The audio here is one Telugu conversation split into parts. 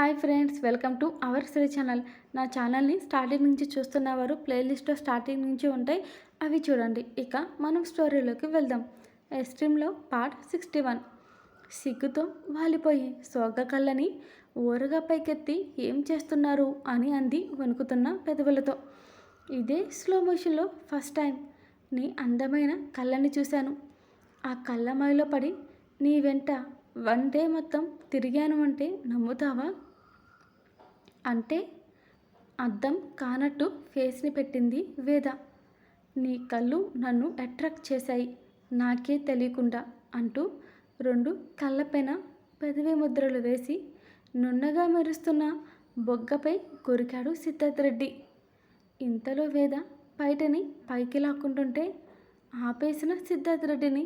Hi friends welcome to our Shri channel. నా ఛానల్ని స్టార్టింగ్ నుంచి చూస్తున్నవారు ప్లేలిస్ట్లో స్టార్టింగ్ నుంచి ఉంటాయి. అవి చూడండి. ఇక మనం స్టోరీలోకి వెళ్దాం. ఎస్ట్రీమ్లో పార్ట్ సిక్స్టీ వన్. సిగ్గుతో వాలిపోయి సోగ కళ్ళని ఊరగా పైకెత్తి ఏం చేస్తున్నారు అని అంది వణుకుతున్న పెదవులతో. ఇదే స్లో మోషన్లో ఫస్ట్ టైం నీ అందమైన కళ్ళని చూశాను. ఆ కళ్ళమాయిలో పడి నీ వెంట వన్ డే మొత్తం తిరిగాను అంటే నమ్ముతావా? అంటే అద్దం కానట్టు ఫేస్ని పెట్టింది వేద. నీ కళ్ళు నన్ను అట్రాక్ట్ చేశాయి. నాకే తెలియకుండా అంటూ రెండు కళ్ళపైన పెదవి ముద్రలు వేసి నున్నగా మెరుస్తున్న బొగ్గపై కొరికాడు సిద్ధార్థ్ రెడ్డి ఇంతలో వేద బయటని పైకి లాక్కుంటుంటే ఆపేసిన సిద్ధార్థ్ రెడ్డిని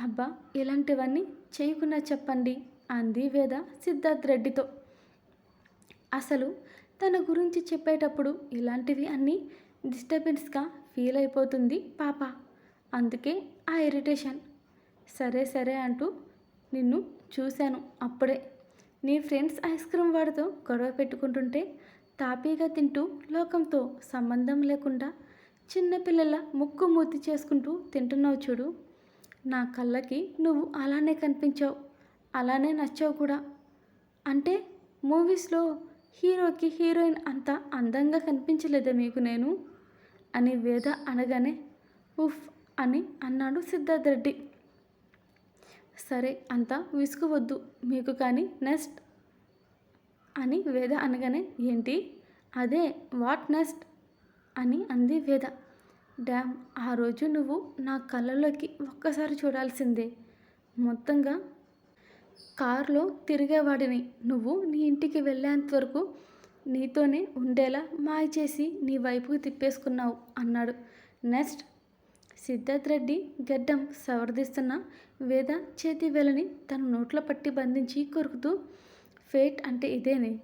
అబ్బా ఇలాంటివన్నీ చేయకుండా చెప్పండి అంది వేద సిద్ధార్థ్ రెడ్డితో అసలు తన గురించి చెప్పేటప్పుడు ఇలాంటివి అన్నీ డిస్టర్బెన్స్గా ఫీల్ అయిపోతుంది పాప. అందుకే ఆ ఇరిటేషన్. సరే సరే అంటూ నిన్ను చూశాను అప్పుడే. నీ ఫ్రెండ్స్ ఐస్ క్రీమ్ వాడితో గొడవ పెట్టుకుంటుంటే తాపీగా తింటూ లోకంతో సంబంధం లేకుండా చిన్నపిల్లల ముక్కు మూతి చేసుకుంటూ తింటున్నావు చూడు. నా కళ్ళకి నువ్వు అలానే కనిపించావు. అలానే నచ్చావు కూడా. అంటే మూవీస్లో హీరోకి హీరోయిన్ అంత అందంగా కనిపించలేదే మీకు నేను? అని వేద అనగానే ఉఫ్ అని అన్నాడు సిద్ధార్థ్ రెడ్డి. సరే అంత విసుగువద్దు మీకు కానీ నెక్స్ట్ అని వేద అనగానే ఏంటి? అదే వాట్ నెక్స్ట్? అని అంది వేద. డ్యామ్ ఆ రోజు నువ్వు నా కళ్ళలోకి ఒక్కసారి చూడాల్సిందే. మొత్తంగా కారులో తిరిగేవాడిని. నువ్వు నీ ఇంటికి వెళ్ళేంత వరకు నీతోనే ఉండేలా మాయ చేసి నీ వైపుకి తిప్పేసుకున్నావు అన్నాడు. నెక్స్ట్ సిద్ధార్థ్ రెడ్డి గడ్డం సవరదీస్తున్న వేద చేతి వేలని తన నోట్లో పట్టి బంధించి కొరుకుతూ ఫేట్ అంటే ఇదేనే?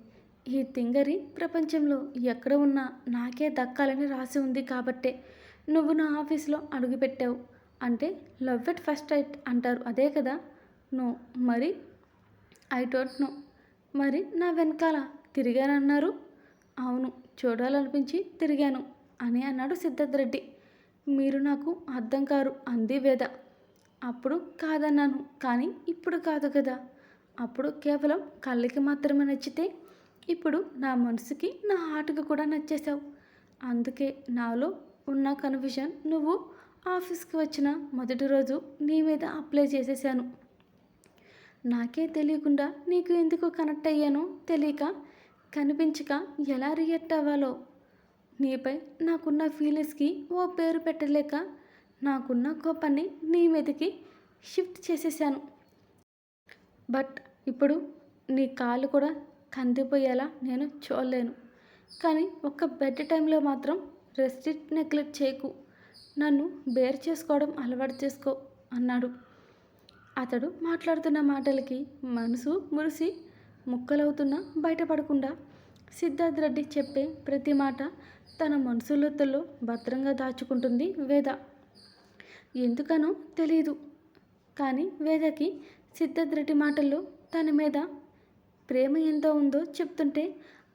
ఈ తింగరి ప్రపంచంలో ఎక్కడ ఉన్నా నాకే దక్కాలని రాసి ఉంది కాబట్టే నువ్వు నా ఆఫీస్లో అడుగుపెట్టావు. అంటే లవ్ ఎట్ ఫస్ట్ ఎయిట్ అంటారు. అదే కదా? నో. మరి ఐ డోంట్ నో. మరి నా వెనకాల తిరిగానన్నారు? అవును చూడాలనిపించి తిరిగాను అని అన్నాడు సిద్ధార్థ రెడ్డి. మీరు నాకు అర్థం కారు అంది వేద. అప్పుడు కాదన్నాను కానీ ఇప్పుడు కాదు కదా. అప్పుడు కేవలం కళ్ళకి మాత్రమే నచ్చితే ఇప్పుడు నా మనసుకి నా హార్ట్కి కూడా నచ్చేసావు అందుకే నాలో ఉన్న కన్ఫ్యూజన్ నువ్వు ఆఫీస్కి వచ్చిన మొదటి రోజు నీ మీద అప్లై చేసేసాను. నాకే తెలియకుండా నీకు ఎందుకు కనెక్ట్ అయ్యానో తెలియక కనిపించక ఎలా రియాక్ట్ అవ్వాలో? నీపై నాకున్న ఫీలింగ్స్కి ఓ పేరు పెట్టలేక నాకున్న కోపాన్ని నీ మీదకి షిఫ్ట్ చేసేసాను. బట్ ఇప్పుడు నీ కాళ్ళు కూడా కందిపోయేలా నేను చూడలేను. కానీ ఒక్క బెడ్ టైంలో మాత్రం రెస్ట్రిక్ట్ నెగ్లెక్ట్ చేయకు. నన్ను బేర్ చేసుకోవడం అలవాటు చేసుకో అన్నాడు. అతడు మాట్లాడుతున్న మాటలకి మనసు మురిసి ముక్కలవుతున్నా బయటపడకుండా సిద్ధార్థ్ రెడ్డి చెప్పే ప్రతి మాట తన మనసులతో భద్రంగా దాచుకుంటుంది వేద. ఎందుకనో తెలియదు కానీ వేదకి సిద్ధార్థ్ రెడ్డి మాటల్లో తన మీద ప్రేమ ఎంత ఉందో చెప్తుంటే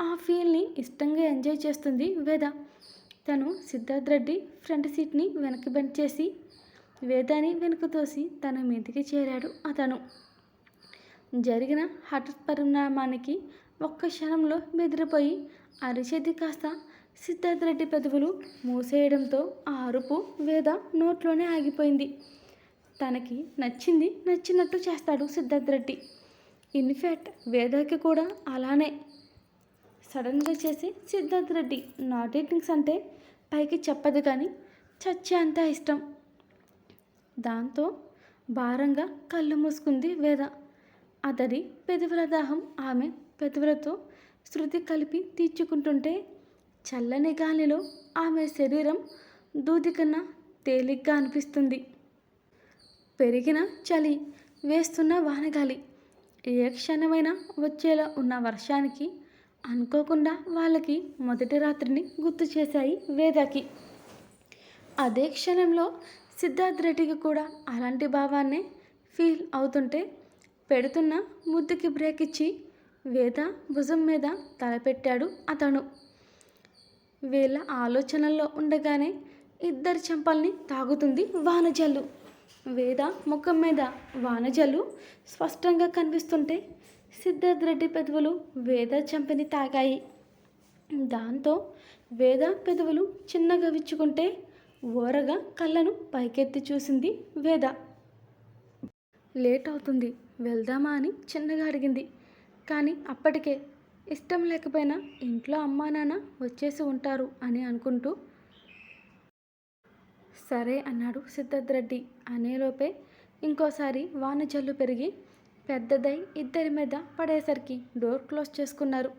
ఆ ఫీల్ని ఇష్టంగా ఎంజాయ్ చేస్తుంది వేద. తను సిద్ధార్థ్ రెడ్డి ఫ్రంట్ సీట్ని వెనక్కి బెండ్ చేసి వేదాని వెనుక తోసి తన మీదికి చేరాడు అతను. జరిగిన హఠత్ పరిణామానికి ఒక్క క్షణంలో బెదిరిపోయి అరిచేది కాస్త సిద్ధార్థ రెడ్డి పెదవులు మూసేయడంతో ఆ అరుపు వేద నోట్లోనే ఆగిపోయింది. తనకి నచ్చింది నచ్చినట్టు చేస్తాడు సిద్ధార్థ్ రెడ్డి ఇన్ఫ్యాక్ట్ వేదకి కూడా అలానే. సడన్గా చేసి సిద్ధార్థ్ రెడ్డి నాట్ థింగ్స్ అంటే పైకి చెప్పదు కానీ చచ్చే అంత ఇష్టం. దాంతో భారంగా కళ్ళు మూసుకుంది వేద. అతడి పెదవుల దాహం ఆమె పెదవులతో శృతి కలిపి తీర్చుకుంటుంటే చల్లని గాలిలో ఆమె శరీరం దూది కన్నా తేలిగ్గా అనిపిస్తుంది. పెరిగిన చలి వేస్తున్న వానగాలి ఏ క్షణమైనా వచ్చేలా ఉన్న వర్షానికి అనుకోకుండా వాళ్ళకి మొదటి రాత్రిని గుర్తు చేశాయి వేదకి. అదే క్షణంలో సిద్ధార్థ్ రెడ్డికి కూడా అలాంటి భావాన్నే ఫీల్ అవుతుంటే పెడుతున్న ముద్దుకి బ్రేక్ ఇచ్చి వేద భుజం మీద తలపెట్టాడు అతను. వీళ్ళ ఆలోచనల్లో ఉండగానే ఇద్దరి చెంపల్ని తాగుతుంది వానజల్లు. వేద ముఖం మీద వానజల్లు స్పష్టంగా కనిపిస్తుంటే సిద్ధార్థ్ రెడ్డి పెదవులు వేద చెంపని తాగాయి. దాంతో వేద పెదవులు చిన్నగా విచ్చుకుంటే ఓరగా కళ్ళను పైకెత్తి చూసింది వేద. లేట్ అవుతుంది వెళ్దామా అని చిన్నగా అడిగింది. కానీ అప్పటికే ఇష్టం లేకపోయినా ఇంట్లో అమ్మా నాన్న వచ్చేసి ఉంటారు అని అనుకుంటూ సరే అన్నాడు సిద్ధార్థ్ రెడ్డి అనేలోపే ఇంకోసారి వాన జల్లు పెరిగి పెద్దదై ఇద్దరి మీద పడేసరికి డోర్ క్లోజ్ చేసుకున్నారు.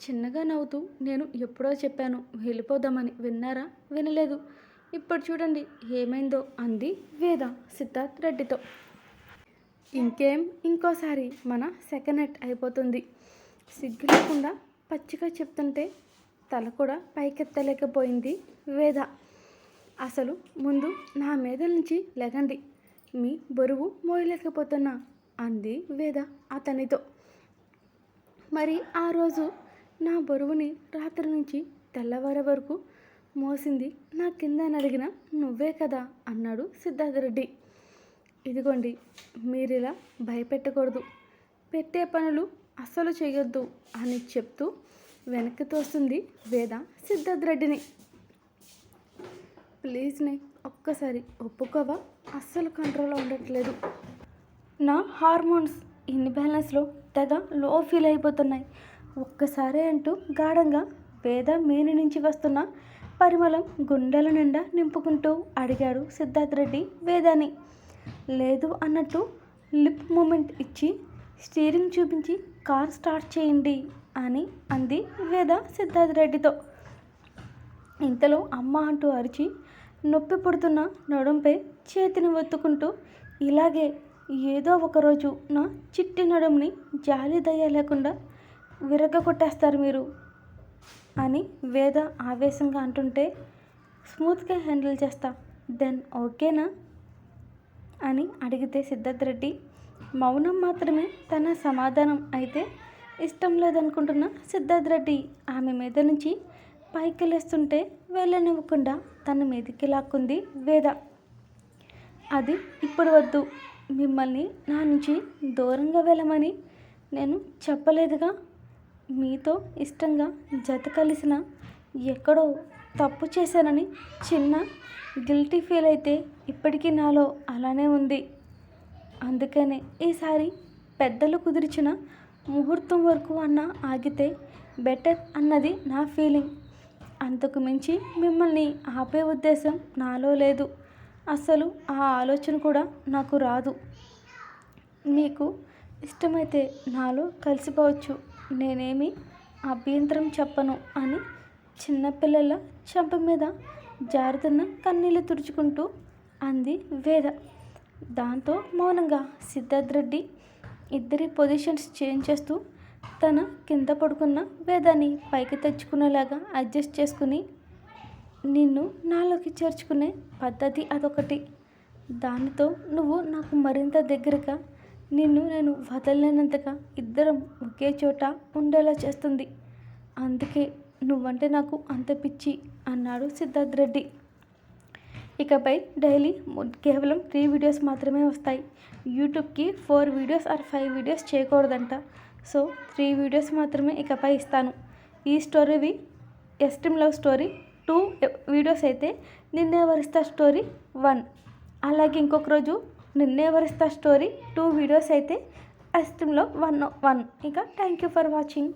చిన్నగా నవ్వుతూ నేను ఎప్పుడో చెప్పాను వెళ్ళిపోదామని. విన్నారా? వినలేదు. ఇప్పుడు చూడండి ఏమైందో అంది వేద సిద్ధార్థ్ రెడ్డితో. ఇంకేం? ఇంకోసారి మన సెకండ్ నెట్ అయిపోతుంది. సిగ్గు లేకుండా పచ్చిగా చెప్తుంటే తల కూడా పైకెత్తలేకపోయింది వేద. అసలు ముందు నా మీద నుంచి లెగండి మీ బరువు మోయలేకపోతున్నా అంది వేద అతనితో. మరి ఆ రోజు నా బరువుని రాత్రి నుంచి తెల్లవారే వరకు మోసింది. నా కింద నలిగిన నువ్వే కదా అన్నాడు సిద్ధార్థ రెడ్డి ఇదిగోండి ఇలా భయపెట్టకూడదు. పెట్టే పనులు అస్సలు చేయొద్దు అని చెప్తూ వెనక్కి తోస్తుంది వేద సిద్ధార్థ్ రెడ్డిని ప్లీజ్ని ఒక్కసారి ఒప్పుకోవా? అస్సలు కంట్రోల్లో ఉండట్లేదు. నా హార్మోన్స్ ఇన్బ్యాలెన్స్లో తెగ లో ఫీల్ అయిపోతున్నాయి. ఒక్కసారి అంటూ గాఢంగా వేద మేని నుంచి వస్తున్న పరిమళం గుండెల నిండా నింపుకుంటూ అడిగాడు సిద్ధార్థ్ రెడ్డి వేదాని లేదు అన్నట్టు లిప్ మూమెంట్ ఇచ్చి స్టీరింగ్ చూపించి కార్ స్టార్ట్ చేయండి అని అంది వేద సిద్ధార్థ్ రెడ్డితో. ఇంతలో అమ్మ అంటూ అరిచి నొప్పి పుడుతున్న నడుంపై చేతిని ఒత్తుకుంటూ ఇలాగే ఏదో ఒకరోజు నా చిట్టి నడుంని జాలి దయ లేకుండా విరగ కొట్టేస్తారు మీరు. అని వేద ఆవేశంగా అంటుంటే స్మూత్గా హ్యాండిల్ చేస్తా. దెన్ ఓకేనా అని అడిగితే సిద్ధార్థ్ రెడ్డి మౌనం మాత్రమే తన సమాధానం అయితే ఇష్టం లేదనుకుంటున్న సిద్ధార్థ్ రెడ్డి ఆమె మీద నుంచి పైకి లేస్తుంటే వెళ్ళనివ్వకుండా తన మీదకి లాక్కుంది వేద. అది ఇప్పుడు వద్దు. మిమ్మల్ని నా నుంచి దూరంగా వెళ్ళమని నేను చెప్పలేదుగా. మీతో ఇష్టంగా జత కలిసిన ఎక్కడో తప్పు చేశానని చిన్న గిల్టీ ఫీల్ అయితే ఇప్పటికీ నాలో అలానే ఉంది. అందుకనే ఈసారి పెద్దలు కుదిర్చిన ముహూర్తం వరకు అన్న ఆగితే బెటర్ అన్నది నా ఫీలింగ్. అంతకు మించి మిమ్మల్ని ఆపే ఉద్దేశం నాలో లేదు. అసలు ఆ ఆలోచన కూడా నాకు రాదు. మీకు ఇష్టమైతే నాలో కలిసిపోవచ్చు. నేనేమి అభ్యంతరం చెప్పను అని చిన్నపిల్లల చెంప మీద జారుతున్న కన్నీళ్ళు తుడుచుకుంటూ అంది వేద. దాంతో మౌనంగా సిద్ధార్థ్ రెడ్డి ఇద్దరి పొజిషన్స్ చేంజ్ చేస్తూ తన కింద పడుకున్న వేదాన్ని పైకి తెచ్చుకునేలాగా అడ్జస్ట్ చేసుకుని నిన్ను నాలోకి చేర్చుకునే పద్ధతి అదొకటి. దానితో నువ్వు నాకు మరింత దగ్గరగా నిన్ను నేను వదలలేనంతగా ఇద్దరం ఒకే చోట ఉండేలా చేస్తుంది. అందుకే నువ్వంటే నాకు అంత పిచ్చి అన్నాడు సిద్ధార్థ్ రెడ్డి. ఇకపై డైలీ కేవలం త్రీ వీడియోస్ మాత్రమే వస్తాయి. యూట్యూబ్కి four videos or five videos చేయకూడదంట. So three videos మాత్రమే ఇకపై ఇస్తాను. ఈ స్టోరీవి extreme love story two videos అయితే నిన్నే వరిస్తా స్టోరీ వన్. అలాగే ఇంకొక రోజు నిన్నే వరిస్తా స్టోరీ. టూ వీడియోస్ అయితే ఎస్ట్రీమ్లో వన్ వన్ ఇంకా థ్యాంక్ యూ ఫర్ వాచింగ్